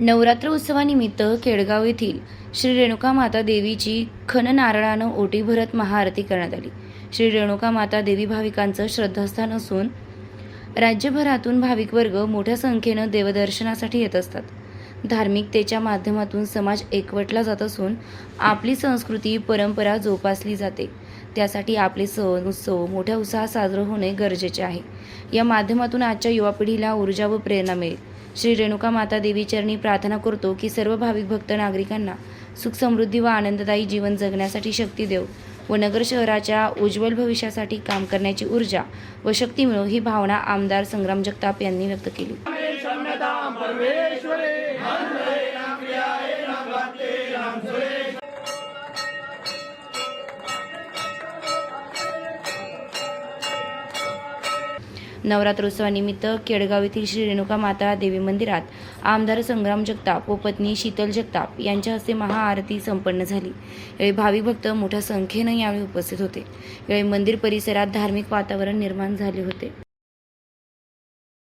नवरात्र उत्सवानिमित्त केडगाव येथील श्री रेणुका माता देवीची खन नारळानं ओटी भरत महाआरती करण्यात आली. श्री रेणुका माता देवी भाविकांचं श्रद्धास्थान असून राज्यभरातून भाविक वर्ग मोठ्या संख्येनं देवदर्शनासाठी येत असतात. धार्मिकतेच्या माध्यमातून समाज एकवटला जात असून आपली संस्कृती परंपरा जोपासली जाते. त्यासाठी आपले सण उत्सव मोठ्या उत्साहात साजरं होणे गरजेचे आहे. या माध्यमातून आजच्या युवा पिढीला ऊर्जा व प्रेरणा मिळेल. श्री रेणुका माता देवी चरणी प्रार्थना करतो की सर्व भाविक भक्त नागरिकांना सुख समृद्धी व आनंददायी जीवन जगण्यासाठी शक्ती देव व नगर शहराच्या उज्ज्वल भविष्यासाठी काम करण्याची ऊर्जा व शक्ती मिळो ही भावना आमदार संग्राम जगताप यांनी व्यक्त केली. नवरात्रोत्सवानिमित्त केडगाव येथील श्री रेणुका माता देवी मंदिरात आमदार संग्राम जगताप व पत्नी शीतल जगताप यांच्या हस्ते महाआरती संपन्न झाली. यावेळी भाविक भक्त मोठ्या संख्येनं यावेळी उपस्थित होते. यावेळी मंदिर परिसरात धार्मिक वातावरण निर्माण झाले होते.